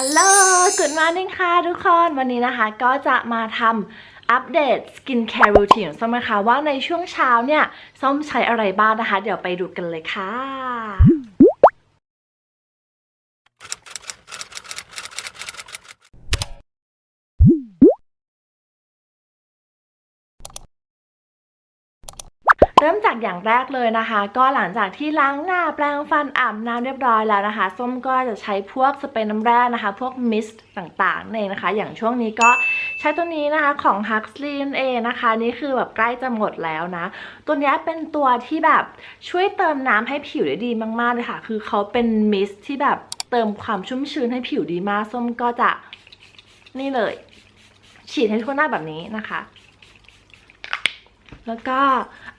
ฮัลโหล Good morning ค่ะทุกคน วันนี้นะคะก็จะมาทำอัปเดตสกินแคร์รูทีนส้มนะคะว่าในช่วงเช้าเนี่ย ส้มใช้อะไรบ้างนะคะ เดี๋ยวไปดูกันเลยค่ะ เริ่มจากอย่างแรกเลยนะคะ ก็หลังจากที่ล้างหน้าแปรงฟันอาบน้ำเรียบร้อยแล้วนะคะ ส้มก็จะใช้พวกสเปรย์น้ำแร่นะคะ พวกมิสต์ต่างๆนั่นเองนะคะ อย่างช่วงนี้ก็ใช้ตัวนี้นะคะของ h u x l e y นั่นเองนะคะ นี่คือแบบใกล้จะหมดแล้วนะ ตัวนี้เป็นตัวที่แบบช่วยเติมน้ำให้ผิวได้ดีมากๆเลยค่ะ คือเขาเป็นมิสต์ที่แบบเติมความชุ่มชื้นให้ผิวดีมาก ส้มก็จะนี่เลย ฉีดให้ทั่วหน้าแบบนี้นะคะ แล้วก็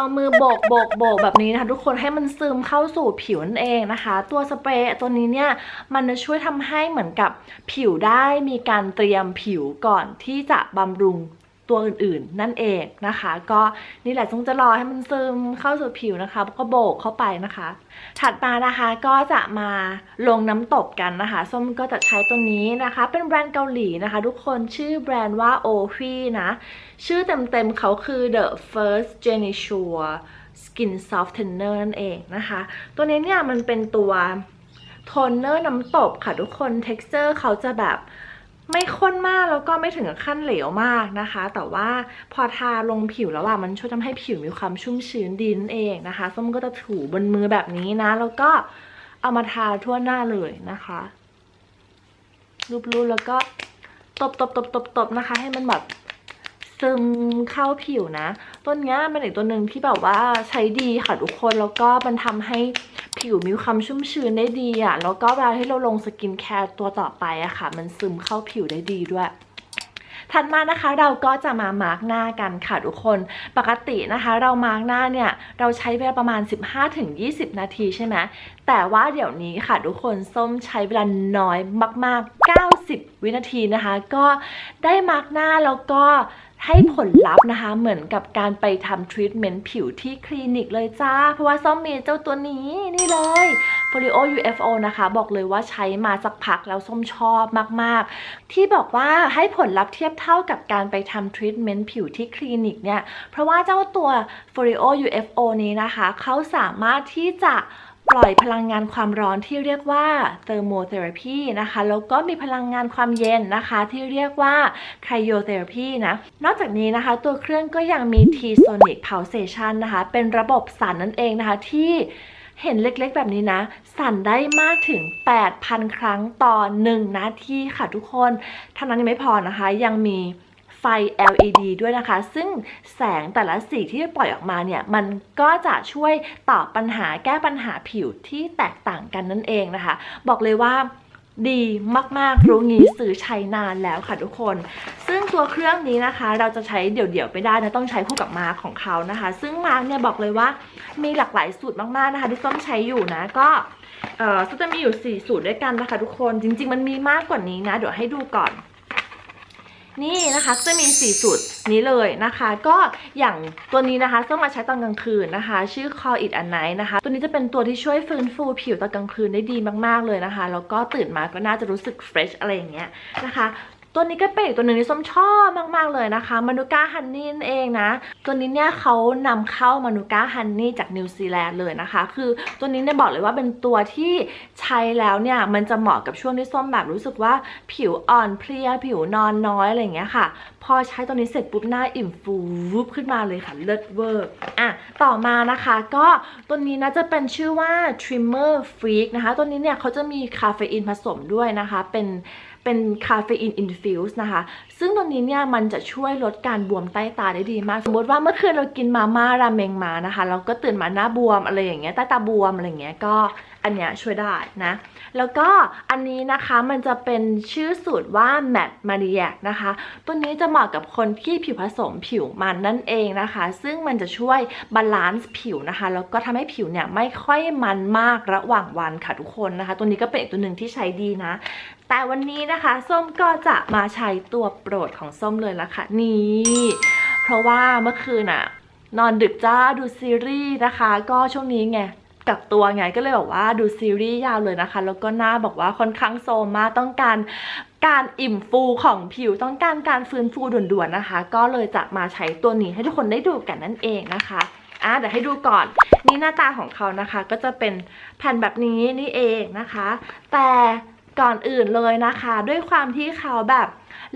เอามือโบกโบกโบกแบบนี้นะคะทุกคนให้มันซึมเข้าสู่ผิวนั่นเองนะคะ ตัวสเปรย์ตัวนี้เนี่ยมันจะช่วยทำให้เหมือนกับผิวได้มีการเตรียมผิวก่อนที่จะบำรุง ตัวอื่นๆ นั่นเองนะคะ ก็นี่แหละต้องจะรอให้มันซึมเข้าสู่ผิวนะคะแล้วก็โบกเข้าไปนะคะ ถัดมานะคะก็จะมาลงน้ำตบกันนะคะส้มก็จะใช้ตัวนี้นะคะ เป็นแบรนด์เกาหลีนะคะ ทุกคนชื่อแบรนด์ว่า o f i นะ ชื่อเต็มๆเขาคือ The First Genisure Skin Softener นั่นเองนะคะ ตัวนี้เนี่ยมันเป็นตัวโทนเนอร์น้ำตบค่ะทุกคน texture เขาจะแบบ ไม่ข้นมากแล้วก็ไม่ถึงกับขั้นเหลวมากนะคะ แต่ว่าพอทาลงผิวแล้วอะมันช่วยทำให้ผิวมีความชุ่มชื้นดีนั่นเองนะคะส้มก็จะถูบนมือแบบนี้นะ แล้วก็เอามาทาทั่วหน้าเลยนะคะรูปๆแล้วก็ตบตบตบตบตบนะคะ ให้มันแบบซึมเข้าผิวนะตัวเนี้ยเป็นอีกตัวหนึ่งที่แบบว่าใช้ดีค่ะทุกคนแล้วก็มันทำให้ ผิวมีความชุ่มชื้นได้ดีอะ่ะแล้วก็เวลาที่เราลงสกินแคร์ตัวต่อไปอะค่ะ มันซึมเข้าผิวได้ดีด้วยถัดมานะคะเราก็จะมามาร์กหน้ากันค่ะทุกคน ปกตินะคะ เรามาร์กหน้าเนี่ยเราใช้เวลาประมาณ 15-20 นาทีใช่ไหมแต่ว่าเดี๋ยวนี้ค่ะทุกคนส้มใช้เวลาน้อยมาก ๆ 90 วินาทีนะคะ ก็ได้มาร์กหน้าแล้วก็ ให้ผลลัพธ์นะคะ เหมือนกับการไปทำทรีทเมนต์ผิวที่คลินิกเลยจ้า เพราะว่าส้มมีเจ้าตัวนี้นี่เลย f o l i o UFO นะคะ บอกเลยว่าใช้มาสักพักแล้วส้มชอบมาก ๆ ที่บอกว่าให้ผลลัพธ์เทียบเท่ากับการไปทำทรีทเมนต์ผิวที่คลินิกเนี่ย เพราะว่าเจ้าตัว f o l i o UFO นี้นะคะ เขาสามารถที่จะ ปล่อยพลังงานความร้อนที่เรียกว่า thermotherapy นะคะแล้วก็มีพลังงานความเย็นนะคะที่เรียกว่า cryotherapy นะนอกจากนี้นะคะตัวเครื่องก็ยังมี T-sonic pulsation นะคะเป็นระบบสั่นนั่นเองนะคะที่เห็นเล็กๆ แบบนี้นะ สั่นได้มากถึง 8,000 ครั้งต่อ 1 นาทีค่ะทุกคนเท่านั้นยังไม่พอนะคะยังมี ไฟ LED ด้วยนะคะ ซึ่งแสงแต่ละสีที่ปล่อยออกมาเนี่ย มันก็จะช่วยตอบปัญหาแก้ปัญหาผิวที่แตกต่างกันนั่นเองนะคะ บอกเลยว่าดีมาก ๆ รู้งี้ซื้อใช้นานแล้วค่ะทุกคน ซึ่งตัวเครื่องนี้นะคะ เราจะใช้เดี่ยวๆไม่ได้นะต้องใช้คู่กับมาร์ของเขานะคะ ซึ่งมาร์เนี่ยบอกเลยว่ามีหลากหลายสูตรมากๆนะคะ ที่ส้มใช้อยู่นะก็เออจะมีอยู่ 4 สูตรด้วยกันนะคะ ทุกคนจริง ๆ มันมีมากกว่านี้นะ เดี๋ยวให้ดูก่อน นี่นะคะจะมี4สูตรนี้เลยนะคะ ก็อย่างตัวนี้นะคะส้มมาใช้ตอนกลางคืนนะคะ ชื่อ Call It a Night นะคะ ตัวนี้จะเป็นตัวที่ช่วยฟื้นฟูผิวตอนกลางคืนได้ดีมากๆเลยนะคะ แล้วก็ตื่นมาก็น่าจะรู้สึกเฟรชอะไรอย่างเงี้ยนะคะ ตัวนี้ก็เป็นอีกตัวหนึ่งที่ส้มชอบมาก ๆ เลยนะคะมานูก้าฮันนี่นเองนะ ตัวนี้เนี่ยเขานำเข้ามานูก้าฮันนี่จากนิวซีแลนด์เลยนะคะ คือตัวนี้เนี่ยบอกเลยว่าเป็นตัวที่ใช้แล้วเนี่ยมันจะเหมาะกับช่วงที่ส้มแบบรู้สึกว่าผิวอ่อนเพลียผิวนอนน้อยอะไรอย่างเงี้ยค่ะ พอใช้ตัวนี้เสร็จปุ๊บหน้าอิ่มฟูวุบขึ้นมาเลยค่ะเลิศเวอร์อะต่อมานะคะก็ตัวนี้นะจะเป็นชื่อว่า Trimmer Freak นะคะ ตัวนี้เนี่ยเขาจะมีคาเฟอีนผสมด้วยนะคะเป็น เป็นคาเฟอีนอินฟิวส์นะคะ ซึ่งตัวนี้เนี่ยมันจะช่วยลดการบวมใต้ตาได้ดีมาก สมมติว่าเมื่อคืนเรากินมาม่าราเมงมานะคะเราก็ตื่นมาหน้าบวมอะไรอย่างเงี้ยใต้ตาบวมอะไรอย่างเงี้ยก็อันเนี้ยช่วยได้นะ แล้วก็อันนี้นะคะมันจะเป็นชื่อสูตรว่า Matte Maniac นะคะ ตัวนี้จะเหมาะกับคนที่ผิวผสมผิวมันนั่นเองนะคะ ซึ่งมันจะช่วยบาลานซ์ผิวนะคะ แล้วก็ทำให้ผิวเนี่ยไม่ค่อยมันมากระหว่างวันค่ะทุกคนนะคะ ตัวนี้ก็เป็นอีกตัวหนึ่งที่ใช้ดีนะ แต่วันนี้นะคะส้มก็จะมาใช้ตัวโปรดของส้มเลยละค่ะนี่เพราะว่าเมื่อคืนอะนอนดึกจ้าดูซีรีส์นะคะ ก็ช่วงนี้ไงกักตัวไงก็เลยบอกว่าดูซีรีส์ยาวเลยนะคะ แล้วก็หน้าบอกว่าค่อนข้างโซมมากต้องการการอิ่มฟูของผิวต้องการการฟื้นฟูด่วนๆนะคะ ก็เลยจะมาใช้ตัวนี้ให้ทุกคนได้ดูกันนั่นเองนะคะอะเดี๋ยวให้ดูก่อนนี่หน้าตาของเขานะคะ ก็จะเป็นแผ่นแบบนี้นี่เองนะคะ แต่ ก่อนอื่นเลยนะคะ ด้วยความที่เขาแบบ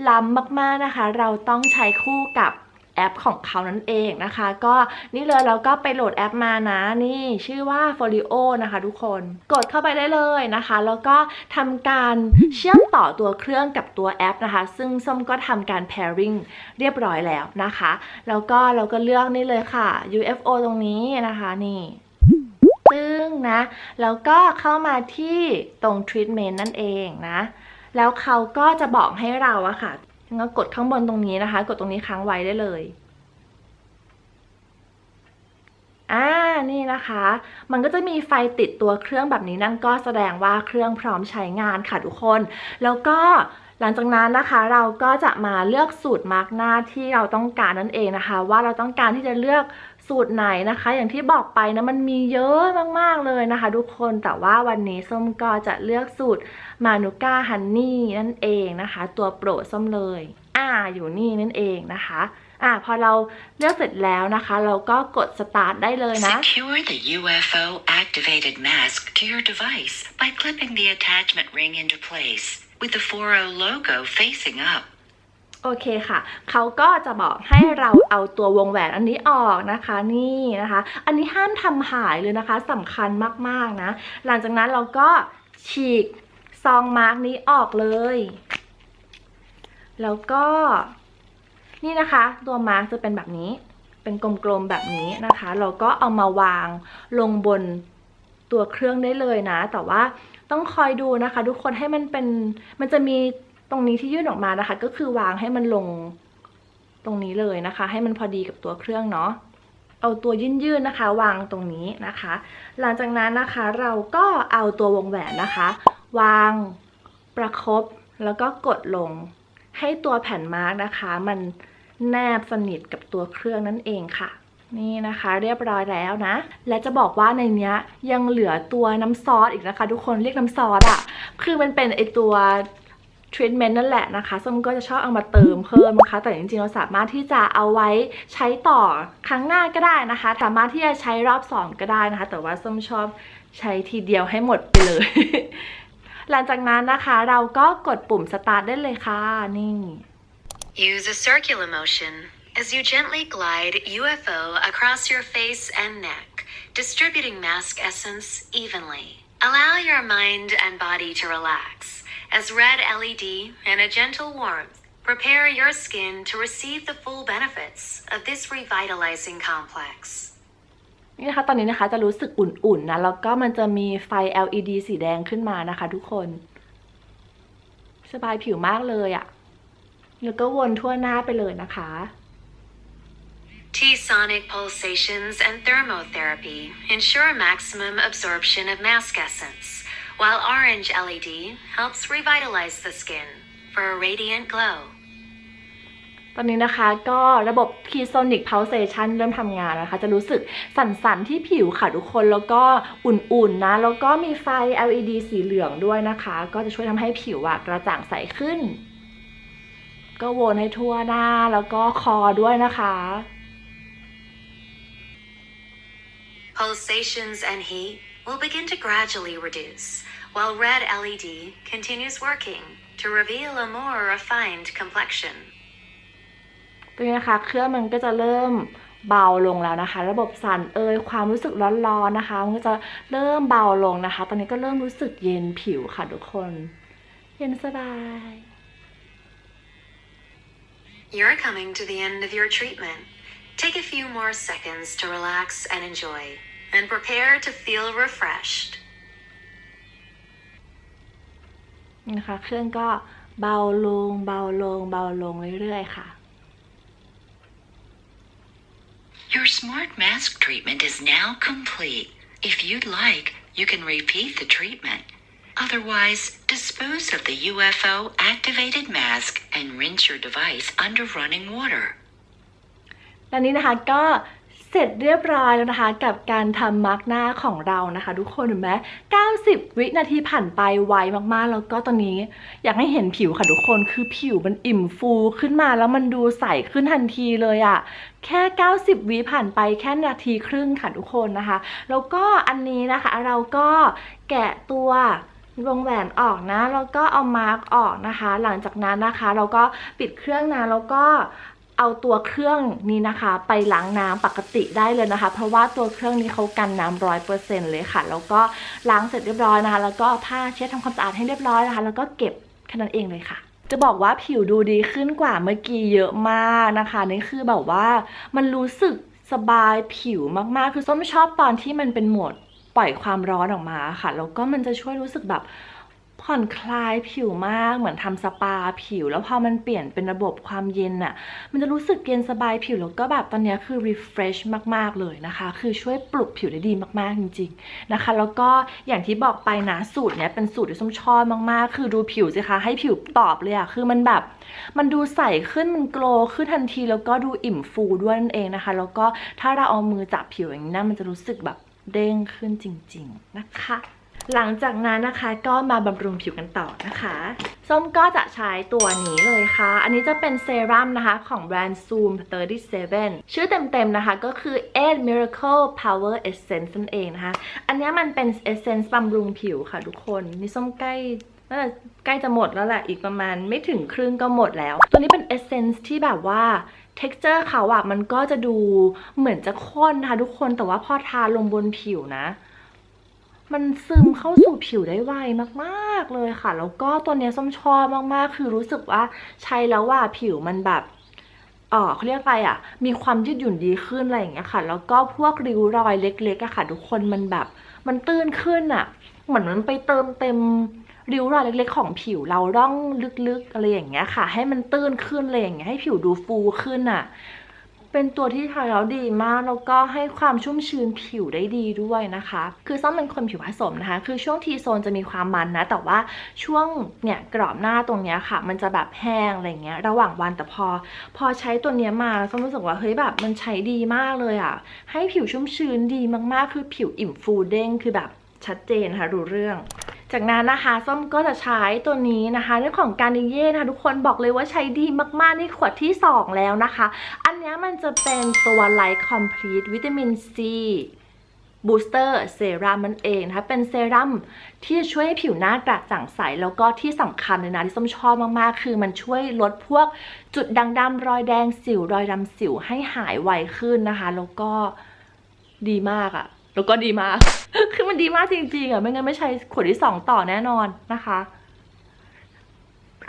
ล้ำมากๆนะคะ เราต้องใช้คู่กับแอปของเขานั่นเองนะคะ ก็นี่เลยเราก็ไปโหลดแอปมานะนี่ชื่อว่า Folio นะคะทุกคนกดเข้าไปได้เลยนะคะ แล้วก็ทำการเชื่อมต่อตัวเครื่องกับตัวแอปนะคะ ซึ่งส้มก็ทำการ pairing เรียบร้อยแล้วนะคะ แล้วก็เราก็เลือกนี่เลยค่ะ UFO ตรงนี้นะคะนี่ ซึ่งนะ แล้วก็เข้ามาที่ตรง treatment นั่นเองนะ แล้วเขาก็จะบอกให้เราอะค่ะงั้นกดข้างบนตรงนี้นะคะ กดตรงนี้ค้างไว้ได้เลย อ่า นี่นะคะ มันก็จะมีไฟติดตัวเครื่องแบบนี้นั่นก็แสดงว่าเครื่องพร้อมใช้งานค่ะทุกคน แล้วก็หลังจากนั้นนะคะเราก็จะมาเลือกสูตรมาร์กหน้าที่เราต้องการนั่นเองนะคะ ว่าเราต้องการที่จะเลือก สูตรไหนนะคะ อย่างที่บอกไปนะมันมีเยอะมากๆเลยนะคะ ทุกคนแต่ว่าวันนี้ส้มก็จะเลือกสูตรมานูก้าฮันนี่นั่นเองนะคะ ตัวโปรดส้มเลย อ่าอยู่นี่นั่นเองนะคะอ่าพอเราเลือกเสร็จแล้วนะคะ เราก็กดสตาร์ทได้เลยนะ Secure the UFO activated mask to your device by clipping the attachment ring into place with the 40 logo facing up. โอเคค่ะ เขาก็จะบอกให้เราเอาตัววงแหวนอันนี้ออกนะคะนี่นะคะ อันนี้ห้ามทำหายเลยนะคะสำคัญมากๆนะ หลังจากนั้นเราก็ฉีกซองมาร์กนี้ออกเลย แล้วก็นี่นะคะ ตัวมาร์กจะเป็นแบบนี้ เป็นกลมๆแบบนี้นะคะ เราก็เอามาวางลงบนตัวเครื่องได้เลยนะ แต่ว่าต้องคอยดูนะคะ ทุกคนให้มันเป็นมันจะมี ตรงนี้ที่ยื่นออกมานะคะ ก็คือวางให้มันลงตรงนี้เลยนะคะ ให้มันพอดีกับตัวเครื่องเนาะเอาตัวยื่นๆนะคะ วางตรงนี้นะคะ หลังจากนั้นนะคะเราก็เอาตัววงแหวนนะคะ วางประคบแล้วก็กดลง ให้ตัวแผ่นมาร์กนะคะ มันแนบสนิทกับตัวเครื่องนั่นเองค่ะ นี่นะคะเรียบร้อยแล้วนะ และจะบอกว่าในเนี้ยยังเหลือตัวน้ำซอสอีกนะคะ ทุกคนเรียกน้ำซอสอะคือมันเป็นไอตัว ทรีทเมนต์นั่นแหละนะคะส้มก็จะชอบเอามาเติมเพิ่มนะคะ แต่จริงๆเราสามารถที่จะเอาไว้ใช้ต่อครั้งหน้าก็ได้นะคะ สามารถที่จะใช้รอบสองก็ได้นะคะ แต่ว่าส้มชอบใช้ทีเดียวให้หมดไปเลย หลังจากนั้นนะคะเราก็กดปุ่มสตาร์ทได้เลยค่ะ นี่ Use a circular motion as you gently glide UFO across your face and neck, distributing mask essence evenly. Allow your mind and body to relax as red LED and a gentle warmth prepare your skin to receive the full benefits of this revitalizing complex. นี่นะคะ ตอนนี้นะคะจะรู้สึกอุ่นๆนะ แล้วก็มันจะมีไฟ LED สีแดงขึ้นมานะคะทุกคน สบายผิวมากเลยอะ่ะ แล้วก็วนทั่วหน้าไปเลยนะคะ T-sonic pulsations and thermotherapy ensure maximum absorption of mask essence, While orange LED helps revitalize the skin for a radiant glow. ตอนนี้นะคะก็ระบบ k e y Sonic Pulsation เริ่มทำงานนะคะ จะรู้สึกสั่นๆที่ผิวค่ะทุกคนแล้วก็อุ่นๆนะ แล้วก็มีไฟ LED สีเหลืองด้วยนะคะ ก็จะช่วยทำให้ผิวอะกระจ่างใสขึ้น ก็วนให้ทั่วหน้าแล้วก็คอด้วยนะคะ Pulsations and heat will begin to gradually reduce, while red LED continues working to reveal a more refined complexion. ตรงนี้นะคะเครื่องมันก็จะเริ่มเบาลงแล้วนะคะ ระบบสั่นเอยความรู้สึกร้อนๆนะคะ มันก็จะเริ่มเบาลงนะคะ ตอนนี้ก็เริ่มรู้สึกเย็นผิวค่ะทุกคน เย็นสบาย You're coming to the end of your treatment. Take a few more seconds to relax and enjoy, and prepare to feel refreshed. นี่นะคะ เครื่องก็เบาลง เบาลง เบาลงเรื่อยๆค่ะ Your smart mask treatment is now complete. If you'd like, you can repeat the treatment. Otherwise, dispose of the UFO activated mask and rinse your device under running water. ตอนนี้นะคะก็ เสร็จเรียบร้อยแล้วนะคะกับการทำมาร์กหน้าของเรานะคะ ทุกคนเห็นไหม90 วินาทีผ่านไปไวมากๆ แล้วก็ตอนนี้ อยากให้เห็นผิวค่ะทุกคนคือผิวมันอิ่มฟูขึ้นมาแล้วมันดูใสขึ้นทันทีเลยอะแค่ 90 วิผ่านไปแค่นาทีครึ่งค่ะทุกคนนะคะ แล้วก็อันนี้นะคะเราก็แกะตัววงแหวนออกนะ แล้วก็เอามาร์กออกนะคะ หลังจากนั้นนะคะ เราก็ปิดเครื่องนะแล้วก็ เอาตัวเครื่องนี้นะคะ ไปล้างน้ำปกติได้เลยนะคะ เพราะว่าตัวเครื่องนี้เขากันน้ำร้อยเปอร์เซ็นต์เลยค่ะ แล้วก็ล้างเสร็จเรียบร้อยนะคะ แล้วก็ผ้าเช็ดทำความสะอาดให้เรียบร้อยนะคะ แล้วก็เก็บแค่นั้นเองเลยค่ะจะบอกว่าผิวดูดีขึ้นกว่าเมื่อกี้เยอะมากนะคะนี่คือแบบว่ามันรู้สึกสบายผิวมากๆ คือส้มชอบตอนที่มันเป็นโหมดปล่อยความร้อนออกมาค่ะ แล้วก็มันจะช่วยรู้สึกแบบ ผ่อนคลายผิวมากเหมือนทำสปาผิว แล้วพอมันเปลี่ยนเป็นระบบความเย็นอะมันจะรู้สึกเย็นสบายผิวแล้วก็แบบตอนนี้คือ refresh มากๆเลยนะคะ คือช่วยปลุกผิวได้ดีมากๆจริงๆนะคะ แล้วก็อย่างที่บอกไปนะสูตรเนี้ยเป็นสูตรที่ส้มชอบมากๆ คือดูผิวสิคะให้ผิวตอบเลยอะคือมันแบบ มันดูใสขึ้นมันโกลวขึ้นทันที แล้วก็ดูอิ่มฟูด้วยนั่นเองนะคะ แล้วก็ถ้าเราเอามือจับผิวอย่างนี้นะมันจะรู้สึกแบบเด้งขึ้นจริง ๆ นะคะ หลังจากนั้นนะคะก็มาบำรุงผิวกันต่อนะคะส้มก็จะใช้ตัวนี้เลยค่ะ อันนี้จะเป็นเซรั่มนะคะ ของแบรนด์ Zoom 37 ชื่อเต็มๆนะคะก็คือ8 Miracle Power Essence นั่นเองนะคะ อันนี้มันเป็น Essence บำรุงผิวค่ะทุกคน นี่ส้มใกล้น่าจะใกล้จะหมดแล้วแหละ อีกประมาณไม่ถึงครึ่งก็หมดแล้ว ตัวนี้เป็นเอเซนส์ที่แบบว่า texture เขาอะมันก็จะดูเหมือนจะข้นนะคะทุกคนแต่ว่าพอทาลงบนผิวนะ มันซึมเข้าสู่ผิวได้ไวมากๆเลยค่ะ แล้วก็ตัวเนี้ยส้มชอบมากๆ คือรู้สึกว่าใช้แล้วว่าผิวมันแบบเออเขาเรียกอะไรอะ่ะ มีความยืดหยุ่นดีขึ้นอะไรอย่างเงี้ยค่ะ แล้วก็พวกริ้วรอยเล็กๆอะค่ะ ทุกคนมันแบบ มันตื้นขึ้นอะเหมือนมันไปเติมเต็มริ้วรอยเล็กๆของผิวเราร่องลึกๆอะไรอย่างเงี้ยค่ะ ให้มันตื้นขึ้นอะไรอย่างเงี้ยให้ผิวดูฟูขึ้นอะ เป็นตัวที่ทาแล้วดีมากแล้วก็ให้ความชุ่มชื้นผิวได้ดีด้วยนะคะ คือส้มเป็นคนผิวผสมนะคะ คือช่วงทีโซนจะมีความมันนะ แต่ว่าช่วงเนี่ยกรอบหน้าตรงเนี้ยค่ะ มันจะแบบแห้งอะไรเงี้ยระหว่างวันแต่พอ พอใช้ตัวเนี้ยมาส้มรู้สึกว่าเฮ้ยแบบมันใช้ดีมากเลยอะให้ผิวชุ่มชื้นดีมากๆ คือผิวอิ่มฟูเด้งคือแบบชัดเจนนะคะรู้เรื่อง จากนั้นนะคะส้มก็จะใช้ตัวนี้นะคะเรื่องของการนิเย่นะคะทุกคนบอกเลยว่าใช้ดีมากๆนี่ขวดที่ 2 แล้วนะคะ อันนี้มันจะเป็นตัว Light Complete วิตามินซีบูสเตอร์เซรั่มมันเองนะคะเป็นเซรั่มที่ช่วยให้ผิวหน้ากระจ่างใส แล้วก็ที่สำคัญเลยนะที่ส้มชอบมาก ๆ คือมันช่วยลดพวกจุดด่างดำรอยแดงสิวรอยดำสิวให้หายไวขึ้นนะคะ แล้วก็ดีมากอะ แล้วก็ดีมาก คือมันดีมากจริงๆอะ ไม่งั้นไม่ใช้ขวดที่สองต่อแน่นอนนะคะ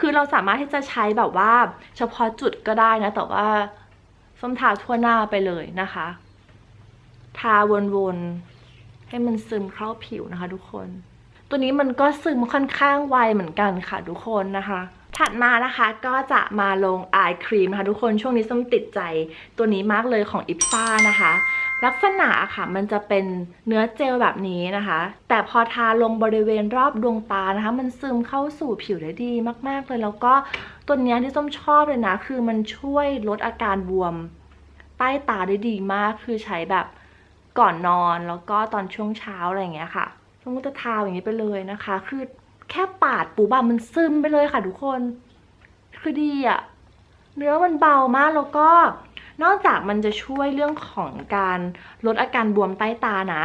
คือเราสามารถที่จะใช้แบบว่า เฉพาะจุดก็ได้นะ แต่ว่าส้มทาทั่วหน้าไปเลยนะคะ ทาวนๆ ให้มันซึมเข้าผิวนะคะ ทุกคน ตัวนี้มันก็ซึมค่อนข้างไวเหมือนกันค่ะทุกคนนะคะ ถัดมานะคะก็จะมาลงอายครีมนะคะทุกคนช่วงนี้ส้มติดใจตัวนี้มากเลยของอิปซ่านะคะ ลักษณะค่ะมันจะเป็นเนื้อเจลแบบนี้นะคะ แต่พอทาลงบริเวณรอบดวงตานะคะ มันซึมเข้าสู่ผิวได้ดีมากๆเลยแล้วก็ตัวนี้ที่ส้มชอบเลยนะ คือมันช่วยลดอาการบวม ใต้ตาได้ดีมากคือใช้แบบก่อนนอนแล้วก็ตอนช่วงเช้าอะไรอย่างเงี้ยค่ะส้มก็จะทาอย่างนี้ไปเลยนะคะ คือ แค่ปาดปูบามันซึมไปเลยค่ะทุกคน คือดีอะเนื้อมันเบามากแล้วก็นอกจากมันจะช่วยเรื่องของการลดอาการบวมใต้ตานะ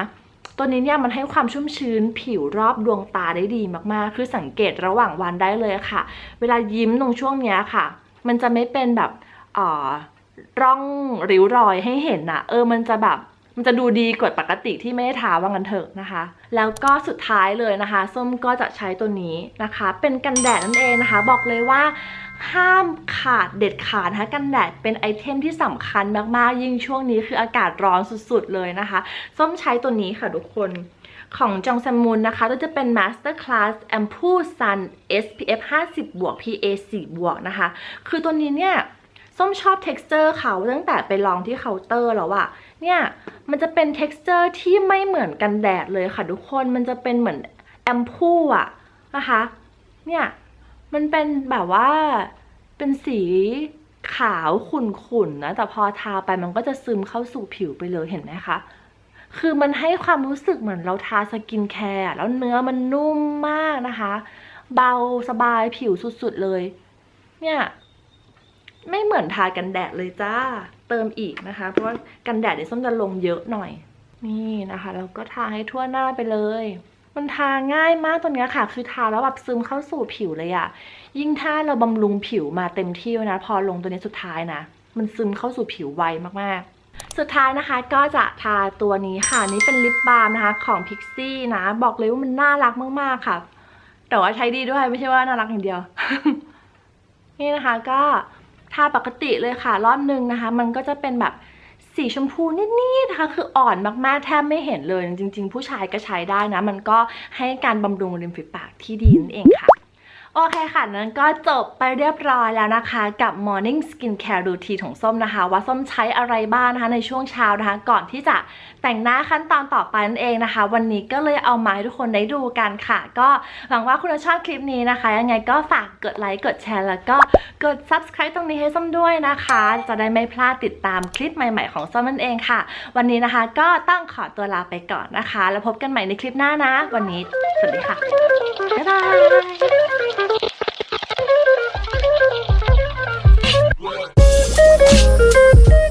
ตัวนี้เนี่ยมันให้ความชุ่มชื้นผิวรอบดวงตาได้ดีมากๆ คือสังเกตระหว่างวันได้เลยค่ะ เวลายิ้มตรงช่วงเนี้ยค่ะ มันจะไม่เป็นแบบอ่อร่องริ้วรอยให้เห็นนะเออมันจะแบบ มันจะดูดีกว่าปกติที่ไม่ได้ทาว่างั้นเถอะนะคะ แล้วก็สุดท้ายเลยนะคะส้มก็จะใช้ตัวนี้นะคะ เป็นกันแดดนั่นเองนะคะ บอกเลยว่าห้ามขาดเด็ดขาดนะคะกันแดดเป็นไอเทมที่สำคัญมากๆ ยิ่งช่วงนี้คืออากาศร้อนสุดๆเลยนะคะ ส้มใช้ตัวนี้ค่ะทุกคนของจองแซมมุนนะคะก็จะเป็น Master Class Ampoule Sun SPF 50บวก PA 4บวกนะคะ คือตัวนี้เนี่ย ส้มชอบ texture เขาตั้งแต่ไปลองที่เคาน์เตอร์แล้วอะเนี่ย มันจะเป็น texture ที่ไม่เหมือนกันแดดเลยค่ะทุกคน มันจะเป็นเหมือนแอมพูอะนะคะ เนี่ย มันเป็นแบบว่าเป็นสีขาวขุ่นๆนะ แต่พอทาไปมันก็จะซึมเข้าสู่ผิวไปเลยเห็นไหมคะ คือมันให้ความรู้สึกเหมือนเราทาสกินแคร์แล้วเนื้อมันนุ่มมากนะคะ เบาสบายผิวสุดๆเลย เนี่ย ไม่เหมือนทากันแดดเลยจ้า เติมอีกนะคะ เพราะว่ากันแดดเนี่ยส้มจะลงเยอะหน่อย นี่นะคะแล้วก็ทาให้ทั่วหน้าไปเลย มันทาง่ายมากตัวนี้ค่ะ คือทาแล้วแบบซึมเข้าสู่ผิวเลยอะยิ่งถ้าเราบำรุงผิวมาเต็มที่นะ พอลงตัวนี้สุดท้ายนะ มันซึมเข้าสู่ผิวไวมากๆสุดท้ายนะคะก็จะทาตัวนี้ค่ะนี่เป็นลิปบาล์มนะคะของ Pixie นะ บอกเลยว่ามันน่ารักมากๆค่ะ แต่ว่าใช้ดีด้วยไม่ใช่ว่าน่ารักอย่างเดียว นี่นะคะก็ ทาปกติเลยค่ะรอบนึงนะคะ มันก็จะเป็นแบบสีชมพูนิดๆนะคะ คืออ่อนมากๆ แทบไม่เห็นเลย จริง ๆ ผู้ชายก็ใช้ได้นะ มันก็ให้การบำรุงริมฝีปากที่ดีนั่นเองค่ะ โอเคค่ะ นั้นก็จบไปเรียบร้อยแล้วนะคะกับ Morning Skincare Routine ของส้มนะคะ ว่าส้มใช้อะไรบ้างนะคะในช่วงเช้านะคะ ก่อนที่จะแต่งหน้าขั้นตอนต่อไปนั่นเองนะคะ วันนี้ก็เลยเอามาให้ทุกคนได้ดูกันค่ะ ก็หวังว่าคุณจะชอบคลิปนี้นะคะ ยังไงก็ฝากกดไลค์กดแชร์แล้วก็กด subscribe ตรงนี้ให้ส้มด้วยนะคะ จะได้ไม่พลาดติดตามคลิปใหม่ๆ ของส้มนั่นเองค่ะ วันนี้นะคะก็ต้องขอตัวลาไปก่อนนะคะ แล้วพบกันใหม่ในคลิปหน้านะ วันนี้สวัสดีค่ะบ๊ายบาย thank you